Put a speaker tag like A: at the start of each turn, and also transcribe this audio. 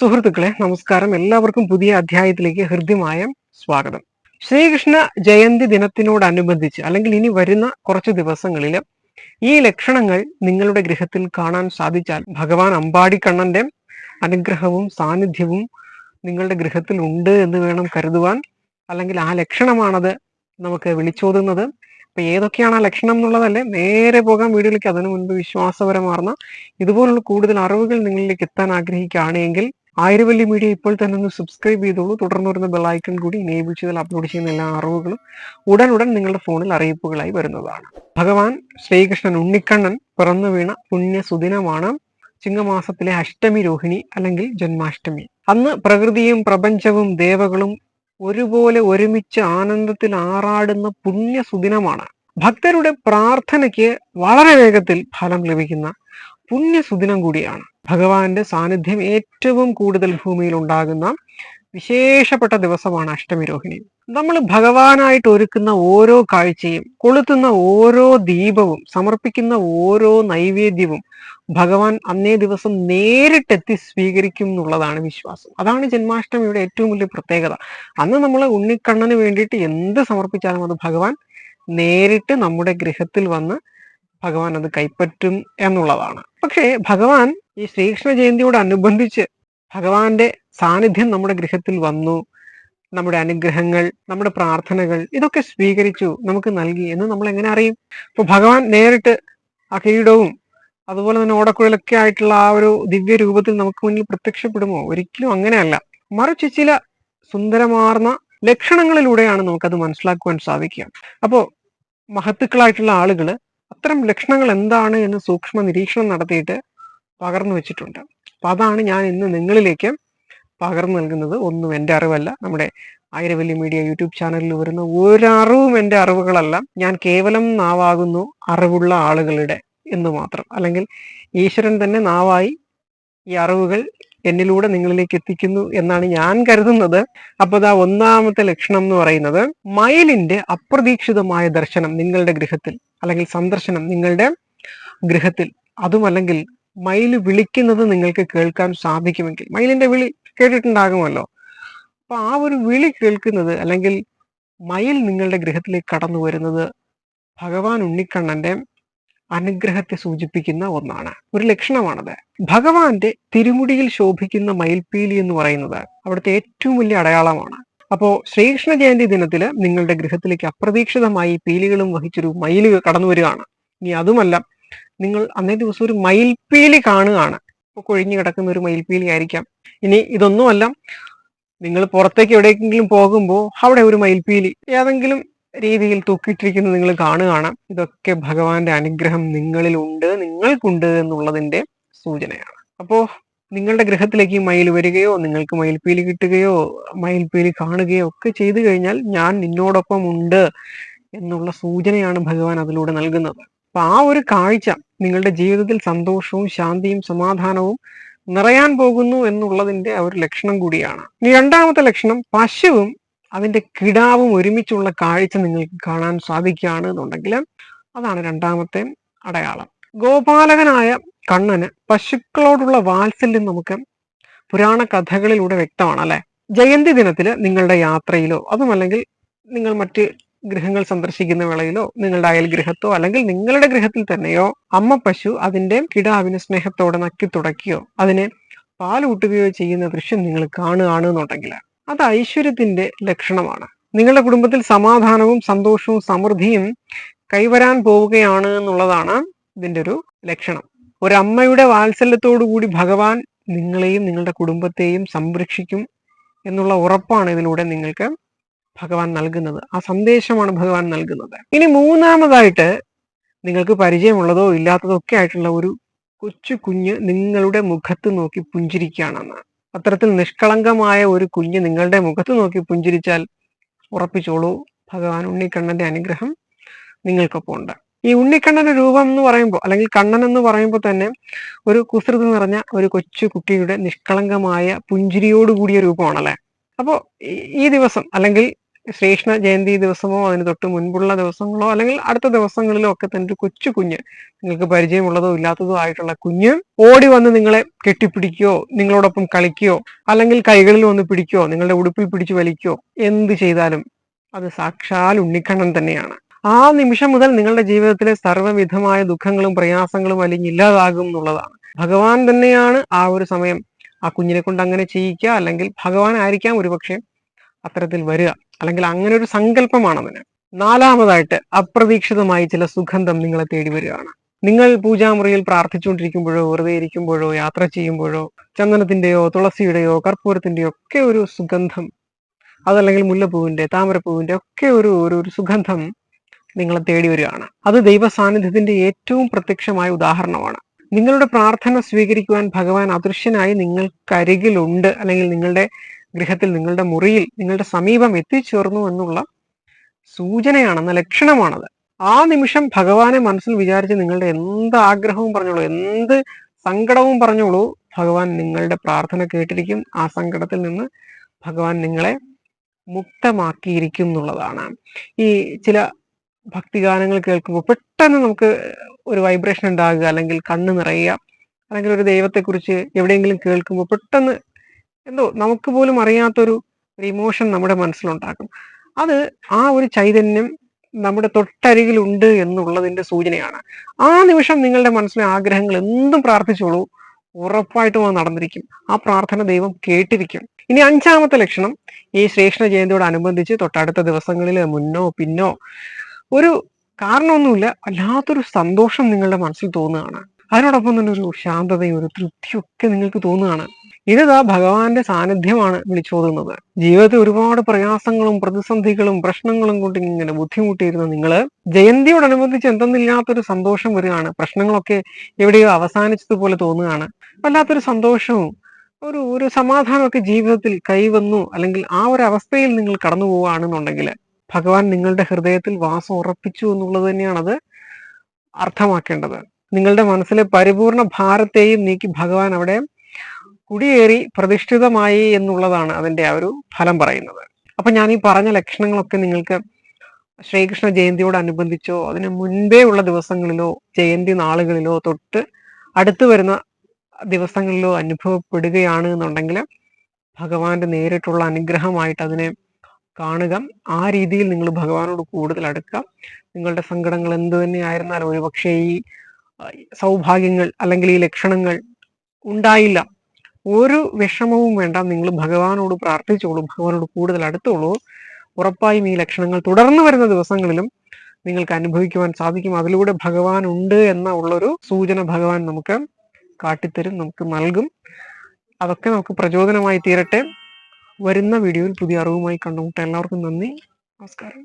A: സുഹൃത്തുക്കളെ നമസ്കാരം. എല്ലാവർക്കും പുതിയ അധ്യായത്തിലേക്ക് ഹൃദ്യമായ സ്വാഗതം. ശ്രീകൃഷ്ണ ജയന്തി ദിനത്തിനോടനുബന്ധിച്ച് അല്ലെങ്കിൽ ഇനി വരുന്ന കുറച്ച് ദിവസങ്ങളിൽ ഈ ലക്ഷണങ്ങൾ നിങ്ങളുടെ ഗൃഹത്തിൽ കാണാൻ സാധിച്ചാൽ ഭഗവാൻ അമ്പാടിക്കണ്ണന്റെ അനുഗ്രഹവും സാന്നിധ്യവും നിങ്ങളുടെ ഗൃഹത്തിൽ ഉണ്ട് എന്ന് വേണം കരുതുവാൻ. അല്ലെങ്കിൽ ആ ലക്ഷണമാണത് നമുക്ക് വിളിച്ചോതുന്നത്. അപ്പൊ ഏതൊക്കെയാണ് ആ ലക്ഷണം എന്നുള്ളതല്ലേ? നേരെ പോകാൻ വീഡിയോയിലേക്ക് അതിനു മുൻപ് വിശ്വാസപരമാർന്ന ഇതുപോലുള്ള കൂടുതൽ അറിവുകൾ നിങ്ങളിലേക്ക് എത്താൻ ആഗ്രഹിക്കുകയാണെങ്കിൽ ആയിരവല്ലി മീഡിയ ഇപ്പോൾ തന്നെ ഒന്ന് സബ്സ്ക്രൈബ് ചെയ്തോളൂ. തുടർന്ന് വരുന്ന ബെല്ലൈക്കൺ കൂടി എനേബിൾ ചെയ്താൽ അപ്ലോഡ് ചെയ്യുന്ന എല്ലാ അറിവുകളും ഉടൻ ഉടൻ നിങ്ങളുടെ ഫോണിൽ അറിയിപ്പുകളായി വരുന്നതാണ്. ഭഗവാൻ ശ്രീകൃഷ്ണൻ ഉണ്ണിക്കണ്ണൻ പിറന്നു വീണ പുണ്യ സുദിനമാണ് ചിങ്ങമാസത്തിലെ അഷ്ടമി രോഹിണി അല്ലെങ്കിൽ ജന്മാഷ്ടമി. അന്ന് പ്രകൃതിയും പ്രപഞ്ചവും ദേവകളും ഒരുപോലെ ഒരുമിച്ച് ആനന്ദത്തിൽ ആറാടുന്ന പുണ്യ സുദിനമാണ് ഭക്തരുടെ പ്രാർത്ഥനയ്ക്ക് വളരെ വേഗത്തിൽ ഫലം ലഭിക്കുന്ന പുണ്യ സുദിനം കൂടിയാണ്. ഭഗവാന്റെ സാന്നിധ്യം ഏറ്റവും കൂടുതൽ ഭൂമിയിൽ ഉണ്ടാകുന്ന വിശേഷപ്പെട്ട ദിവസമാണ് അഷ്ടമി രോഹിണി. നമ്മൾ ഭഗവാനായിട്ട് ഒരുക്കുന്ന ഓരോ കാഴ്ചയും കൊളുത്തുന്ന ഓരോ ദീപവും സമർപ്പിക്കുന്ന ഓരോ നൈവേദ്യവും ഭഗവാൻ അന്നേ ദിവസം നേരിട്ടെത്തി സ്വീകരിക്കും എന്നുള്ളതാണ് വിശ്വാസം. അതാണ് ജന്മാഷ്ടമിയുടെ ഏറ്റവും വലിയ പ്രത്യേകത. അന്ന് നമ്മൾ ഉണ്ണിക്കണ്ണന് വേണ്ടിയിട്ട് എന്ത് സമർപ്പിച്ചാലും അത് ഭഗവാൻ നേരിട്ട് നമ്മുടെ ഗൃഹത്തിൽ വന്ന് ഭഗവാൻ അത് കൈപ്പറ്റും എന്നുള്ളതാണ്. പക്ഷേ ഭഗവാൻ ഈ ശ്രീകൃഷ്ണ ജയന്തിയോടനുബന്ധിച്ച് ഭഗവാന്റെ സാന്നിധ്യം നമ്മുടെ ഗൃഹത്തിൽ വന്നു. നമ്മുടെ അനുഗ്രഹങ്ങൾ നമ്മുടെ പ്രാർത്ഥനകൾ ഇതൊക്കെ സ്വീകരിച്ചു നമുക്ക് നൽകി എന്ന് നമ്മൾ എങ്ങനെ അറിയും? ഇപ്പൊ ഭഗവാൻ നേരിട്ട് ആ കിരീടവും അതുപോലെ തന്നെ ഓടക്കുഴലൊക്കെ ആയിട്ടുള്ള ആ ഒരു ദിവ്യ രൂപത്തിൽ നമുക്ക് മുന്നിൽ പ്രത്യക്ഷപ്പെടുമോ? ഒരിക്കലും അങ്ങനെയല്ല. മറിച്ച് ചില സുന്ദരമാർന്ന ലക്ഷണങ്ങളിലൂടെയാണ് നമുക്കത് മനസ്സിലാക്കുവാൻ സാധിക്കുക. അപ്പോ മഹത്തുക്കളായിട്ടുള്ള ആളുകൾ അത്തരം ലക്ഷണങ്ങൾ എന്താണ് എന്ന് സൂക്ഷ്മ നിരീക്ഷണം നടത്തിയിട്ട് പകർന്നു വെച്ചിട്ടുണ്ട്. അപ്പൊ അതാണ് ഞാൻ ഇന്ന് നിങ്ങളിലേക്ക് പകർന്നു നൽകുന്നത്. ഒന്നും എന്റെ അറിവല്ല. നമ്മുടെ ആയിരവല്ലി മീഡിയ യൂട്യൂബ് ചാനലിൽ വരുന്ന ഒരറിവും എന്റെ അറിവുകളല്ല. ഞാൻ കേവലം നാവാകുന്നു അറിവുള്ള ആളുകളുടെ എന്ന് മാത്രം. അല്ലെങ്കിൽ ഈശ്വരൻ തന്നെ നാവായി ഈ അറിവുകൾ എന്നിലൂടെ നിങ്ങളിലേക്ക് എത്തിക്കുന്നു എന്നാണ് ഞാൻ കരുതുന്നത്. അപ്പൊ ഇതാ ഒന്നാമത്തെ ലക്ഷണം എന്ന് പറയുന്നത് മയിലിന്റെ അപ്രതീക്ഷിതമായ ദർശനം നിങ്ങളുടെ ഗൃഹത്തിൽ അല്ലെങ്കിൽ സന്ദർശനം നിങ്ങളുടെ ഗൃഹത്തിൽ അതുമല്ലെങ്കിൽ മയിൽ വിളിക്കുന്നത് നിങ്ങൾക്ക് കേൾക്കാൻ സാധിക്കുമെങ്കിൽ മയിലിന്റെ വിളി കേട്ടിട്ടുണ്ടാകുമല്ലോ. അപ്പൊ ആ ഒരു വിളി കേൾക്കുന്നത് അല്ലെങ്കിൽ മയിൽ നിങ്ങളുടെ ഗൃഹത്തിലേക്ക് കടന്നു വരുന്നത് ഭഗവാൻ ഉണ്ണിക്കണ്ണന്റെ അനുഗ്രഹത്തെ സൂചിപ്പിക്കുന്ന ഒന്നാണ്. ഒരു ലക്ഷണമാണത്. ഭഗവാന്റെ തിരുമുടിയിൽ ശോഭിക്കുന്ന മയിൽപ്പീലി എന്ന് പറയുന്നത് അവിടുത്തെ ഏറ്റവും വലിയ അടയാളമാണ്. അപ്പോ ശ്രീകൃഷ്ണ ജയന്തി ദിനത്തിൽ നിങ്ങളുടെ ഗൃഹത്തിലേക്ക് അപ്രതീക്ഷിതമായി പീലികളും വഹിച്ചൊരു മയിൽ കടന്നു വരികയാണ്. ഇനി അതുമല്ല നിങ്ങൾ അന്നേ ദിവസം ഒരു മയിൽപീലി കാണുകയാണ്. ഇപ്പൊ കൊഴിഞ്ഞു കിടക്കുന്ന ഒരു മയിൽപീലി ആയിരിക്കാം. ഇനി ഇതൊന്നുമല്ല നിങ്ങൾ പുറത്തേക്ക് എവിടേക്കെങ്കിലും പോകുമ്പോൾ അവിടെ ഒരു മയിൽപീലി ഏതെങ്കിലും രീതിയിൽ തൂക്കിയിട്ടിരിക്കുന്നത് നിങ്ങൾ കാണുകയാണ്. ഇതൊക്കെ ഭഗവാന്റെ അനുഗ്രഹം നിങ്ങളിൽ ഉണ്ട് നിങ്ങൾക്കുണ്ട് എന്നുള്ളതിന്റെ സൂചനയാണ്. അപ്പോ നിങ്ങളുടെ ഗ്രഹത്തിലേക്ക് മയിൽ വരികയോ നിങ്ങൾക്ക് മയിൽപ്പീലി കിട്ടുകയോ മയിൽപ്പീലി കാണുകയോ ഒക്കെ ചെയ്തു കഴിഞ്ഞാൽ ഞാൻ നിന്നോടൊപ്പം ഉണ്ട് എന്നുള്ള സൂചനയാണ് ഭഗവാൻ അതിലൂടെ നൽകുന്നത്. അപ്പൊ ആ ഒരു കാഴ്ച നിങ്ങളുടെ ജീവിതത്തിൽ സന്തോഷവും ശാന്തിയും സമാധാനവും നിറയാൻ പോകുന്നു എന്നുള്ളതിന്റെ ഒരു ലക്ഷണം കൂടിയാണ്. ഇനി രണ്ടാമത്തെ ലക്ഷണം പശുവും അതിന്റെ കിടാവും ഒരുമിച്ചുള്ള കാഴ്ച നിങ്ങൾക്ക് കാണാൻ സാധിക്കുകയാണ് എന്നുണ്ടെങ്കിൽ അതാണ് രണ്ടാമത്തെ അടയാളം. ഗോപാലകനായ കണ്ണന് പശുക്കളോടുള്ള വാത്സല്യം നമുക്ക് പുരാണ കഥകളിലൂടെ വ്യക്തമാണ് അല്ലെ ജയന്തി ദിനത്തിൽ നിങ്ങളുടെ യാത്രയിലോ അതുമല്ലെങ്കിൽ നിങ്ങൾ മറ്റ് ഗ്രഹങ്ങൾ സന്ദർശിക്കുന്ന വേളയിലോ നിങ്ങളുടെ അയൽഗ്രഹത്തോ അല്ലെങ്കിൽ നിങ്ങളുടെ ഗ്രഹത്തിൽ തന്നെയോ അമ്മ പശു അതിന്റെ കിടാവിനെ സ്നേഹത്തോടെ നക്കി തുടക്കിയോ അതിനെ പാലൂട്ടുകയോ ചെയ്യുന്ന ദൃശ്യം നിങ്ങൾ കാണുകയാണ് എന്നുണ്ടെങ്കിൽ അത് ഐശ്വര്യത്തിന്റെ ലക്ഷണമാണ്. നിങ്ങളുടെ കുടുംബത്തിൽ സമാധാനവും സന്തോഷവും സമൃദ്ധിയും കൈവരാൻ പോവുകയാണ് എന്നുള്ളതാണ് ഇതിന്റെ ഒരു ലക്ഷണം. ഒരമ്മയുടെ വാത്സല്യത്തോടു കൂടി ഭഗവാൻ നിങ്ങളെയും നിങ്ങളുടെ കുടുംബത്തെയും സംരക്ഷിക്കും എന്നുള്ള ഉറപ്പാണ് ഇതിലൂടെ നിങ്ങൾക്ക് ഭഗവാൻ നൽകുന്നത്. ആ സന്ദേശമാണ് ഭഗവാൻ നൽകുന്നത്. ഇനി മൂന്നാമതായിട്ട് നിങ്ങൾക്ക് പരിചയമുള്ളതോ ഇല്ലാത്തതോ ഒക്കെ ആയിട്ടുള്ള ഒരു കൊച്ചു കുഞ്ഞ് നിങ്ങളുടെ മുഖത്ത് നോക്കി പുഞ്ചിരിക്കുകയാണെന്ന്. അത്തരത്തിൽ നിഷ്കളങ്കമായ ഒരു കുഞ്ഞ് നിങ്ങളുടെ മുഖത്ത് നോക്കി പുഞ്ചിരിച്ചാൽ ഉറപ്പിച്ചോളൂ. ഭഗവാൻ ഉണ്ണിക്കണ്ണന്റെ അനുഗ്രഹം നിങ്ങൾക്കൊപ്പം ഉണ്ട് ഈ ഉണ്ണിക്കണ്ണന്റെ രൂപം എന്ന് പറയുമ്പോൾ അല്ലെങ്കിൽ കണ്ണൻ എന്ന് പറയുമ്പോൾ തന്നെ ഒരു കുസൃതി നിറഞ്ഞ ഒരു കൊച്ചു കുട്ടിയുടെ നിഷ്കളങ്കമായ പുഞ്ചിരിയോട് കൂടിയ രൂപമാണല്ലേ? അപ്പോൾ ഈ ദിവസം അല്ലെങ്കിൽ ശ്രീകൃഷ്ണ ജയന്തി ദിവസമോ അതിന് തൊട്ട് മുൻപുള്ള ദിവസങ്ങളോ അല്ലെങ്കിൽ അടുത്ത ദിവസങ്ങളിലോ ഒക്കെ തന്നെ ഒരു കൊച്ചു കുഞ്ഞ് നിങ്ങൾക്ക് പരിചയമുള്ളതോ ഇല്ലാത്തതോ ആയിട്ടുള്ള കുഞ്ഞ് ഓടി വന്ന് നിങ്ങളെ കെട്ടിപ്പിടിക്കുകയോ നിങ്ങളോടൊപ്പം കളിക്കുകയോ അല്ലെങ്കിൽ കൈകളിൽ വന്ന് പിടിക്കുകയോ നിങ്ങളുടെ ഉടുപ്പിൽ പിടിച്ചു വലിക്കുകയോ എന്ത് ചെയ്താലും അത് സാക്ഷാൽ ഉണ്ണിക്കണ്ണൻ തന്നെയാണ്. ആ നിമിഷം മുതൽ നിങ്ങളുടെ ജീവിതത്തിലെ സർവവിധമായ ദുഃഖങ്ങളും പ്രയാസങ്ങളും അല്ലെങ്കിൽ ഇല്ലാതാകും എന്നുള്ളതാണ്. ഭഗവാൻ തന്നെയാണ് ആ ഒരു സമയം ആ കുഞ്ഞിനെ കൊണ്ട് അങ്ങനെ ചെയ്യിക്കുക അല്ലെങ്കിൽ ഭഗവാൻ ആയിരിക്കാം ഒരുപക്ഷെ അത്തരത്തിൽ വരിക. അല്ലെങ്കിൽ അങ്ങനെ ഒരു സങ്കല്പമാണ് അതിന്. നാലാമതായിട്ട് അപ്രതീക്ഷിതമായി ചില സുഗന്ധം നിങ്ങളെ തേടി വരികയാണ്. നിങ്ങൾ പൂജാമുറിയിൽ പ്രാർത്ഥിച്ചുകൊണ്ടിരിക്കുമ്പോഴോ വെറുതെ ഇരിക്കുമ്പോഴോ യാത്ര ചെയ്യുമ്പോഴോ ചന്ദനത്തിന്റെയോ തുളസിയുടെയോ കർപ്പൂരത്തിന്റെയോ ഒക്കെ ഒരു സുഗന്ധം അതല്ലെങ്കിൽ മുല്ലപ്പൂവിന്റെ താമരപ്പൂവിന്റെ ഒക്കെ ഒരു ഒരു സുഗന്ധം നിങ്ങളെ തേടി വരികയാണ്. അത് ദൈവ സാന്നിധ്യത്തിന്റെ ഏറ്റവും പ്രത്യക്ഷമായ ഉദാഹരണമാണ്. നിങ്ങളുടെ പ്രാർത്ഥന സ്വീകരിക്കുവാൻ ഭഗവാൻ അദൃശ്യനായി നിങ്ങൾക്കരികിലുണ്ട്. അല്ലെങ്കിൽ നിങ്ങളുടെ ഗൃഹത്തിൽ നിങ്ങളുടെ മുറിയിൽ നിങ്ങളുടെ സമീപം എത്തിച്ചേർന്നു എന്നുള്ള സൂചനയാണെന്ന ലക്ഷണമാണത്. ആ നിമിഷം ഭഗവാനെ മനസ്സിൽ വിചാരിച്ച് നിങ്ങളുടെ എന്ത് ആഗ്രഹവും പറഞ്ഞോളൂ എന്ത് സങ്കടവും പറഞ്ഞോളൂ ഭഗവാൻ നിങ്ങളുടെ പ്രാർത്ഥന കേട്ടിരിക്കും. ആ സങ്കടത്തിൽ നിന്ന് ഭഗവാൻ നിങ്ങളെ മുക്തമാക്കിയിരിക്കും എന്നുള്ളതാണ്. ഈ ചില ഭക്തിഗാനങ്ങൾ കേൾക്കുമ്പോൾ പെട്ടെന്ന് നമുക്ക് ഒരു വൈബ്രേഷൻ ഉണ്ടാകുക അല്ലെങ്കിൽ കണ്ണ് നിറയുക അല്ലെങ്കിൽ ഒരു ദൈവത്തെക്കുറിച്ച് എവിടെയെങ്കിലും കേൾക്കുമ്പോൾ പെട്ടെന്ന് എന്തോ നമുക്ക് പോലും അറിയാത്തൊരു ഒരു ഇമോഷൻ നമ്മുടെ മനസ്സിലുണ്ടാക്കും അത് ആ ഒരു ചൈതന്യം നമ്മുടെ തൊട്ടരികിലുണ്ട് എന്നുള്ളതിന്റെ സൂചനയാണ്. ആ നിമിഷം നിങ്ങളുടെ മനസ്സിലെ ആഗ്രഹങ്ങൾ എന്തും പ്രാർത്ഥിച്ചോളൂ ഉറപ്പായിട്ടും അത് നടന്നിരിക്കും. ആ പ്രാർത്ഥന ദൈവം കേട്ടിരിക്കും. ഇനി അഞ്ചാമത്തെ ലക്ഷണം ഈ ശ്രീകൃഷ്ണ ജയന്തിയോടനുബന്ധിച്ച് തൊട്ടടുത്ത ദിവസങ്ങളിൽ മുന്നോ പിന്നോ ഒരു കാരണമൊന്നുമില്ല. വല്ലാത്തൊരു സന്തോഷം നിങ്ങളുടെ മനസ്സിൽ തോന്നുകയാണ്. അതിനോടൊപ്പം തന്നെ ഒരു ശാന്തതയും ഒരു തൃപ്തിയും ഒക്കെ നിങ്ങൾക്ക് തോന്നുകയാണ്. ഇതാ ഭഗവാന്റെ സാന്നിധ്യമാണ് വിളിച്ചോതുന്നത്. ജീവിതത്തിൽ ഒരുപാട് പ്രയാസങ്ങളും പ്രതിസന്ധികളും പ്രശ്നങ്ങളും കൊണ്ട് ഇങ്ങനെ ബുദ്ധിമുട്ടിയിരുന്ന നിങ്ങൾ ജയന്തിയോടനുബന്ധിച്ച് എന്തെന്നില്ലാത്തൊരു സന്തോഷം വരികയാണ്. പ്രശ്നങ്ങളൊക്കെ എവിടെയോ അവസാനിച്ചതുപോലെ തോന്നുകയാണ്. വല്ലാത്തൊരു സന്തോഷവും ഒരു ഒരു സമാധാനമൊക്കെ ജീവിതത്തിൽ കൈവന്നു അല്ലെങ്കിൽ ആ ഒരു അവസ്ഥയിൽ നിങ്ങൾ കടന്നു പോവുകയാണെന്നുണ്ടെങ്കിൽ ഭഗവാൻ നിങ്ങളുടെ ഹൃദയത്തിൽ വാസം ഉറപ്പിച്ചു എന്നുള്ളത് തന്നെയാണത് അർത്ഥമാക്കേണ്ടത്. നിങ്ങളുടെ മനസ്സിലെ പരിപൂർണ ഭാരത്തെയും നീക്കി ഭഗവാൻ അവിടെ കുടിയേറി പ്രതിഷ്ഠിതമായി എന്നുള്ളതാണ് അതിന്റെ ആ ഒരു ഫലം പറയുന്നത്. അപ്പൊ ഞാൻ ഈ പറഞ്ഞ ലക്ഷണങ്ങളൊക്കെ നിങ്ങൾക്ക് ശ്രീകൃഷ്ണ ജയന്തിയോട് അനുബന്ധിച്ചോ അതിന് മുൻപേ ഉള്ള ദിവസങ്ങളിലോ ജയന്തി നാളുകളിലോ തൊട്ട് അടുത്തു വരുന്ന ദിവസങ്ങളിലോ അനുഭവപ്പെടുകയാണ് എന്നുണ്ടെങ്കിൽ ഭഗവാന്റെ നേരിട്ടുള്ള അനുഗ്രഹമായിട്ട് അതിനെ കാണുക. ആ രീതിയിൽ നിങ്ങൾ ഭഗവാനോട് കൂടുതൽ അടുക്കാം നിങ്ങളുടെ സങ്കടങ്ങൾ എന്ത് തന്നെ ആയിരുന്നാലും ഒരുപക്ഷെ ഈ സൗഭാഗ്യങ്ങൾ അല്ലെങ്കിൽ ഈ ലക്ഷണങ്ങൾ ഉണ്ടായില്ല. ഒരു വിഷമവും വേണ്ട. നിങ്ങൾ ഭഗവാനോട് പ്രാർത്ഥിച്ചോളൂ. ഭഗവാനോട് കൂടുതൽ അടുത്തോളൂ. ഉറപ്പായും ഈ ലക്ഷണങ്ങൾ തുടർന്ന് വരുന്ന ദിവസങ്ങളിലും നിങ്ങൾക്ക് അനുഭവിക്കുവാൻ സാധിക്കും. അതിലൂടെ ഭഗവാൻ ഉണ്ട് എന്ന ഉള്ളൊരു സൂചന ഭഗവാൻ നമുക്ക് കാട്ടിത്തരും നമുക്ക് നൽകും. അതൊക്കെ നമുക്ക് പ്രചോദനമായി തീരട്ടെ. വരുന്ന വീഡിയോയിൽ പുതിയ അറിവുമായി കണ്ടുമുട്ടാം എല്ലാവർക്കും നന്ദി. നമസ്കാരം.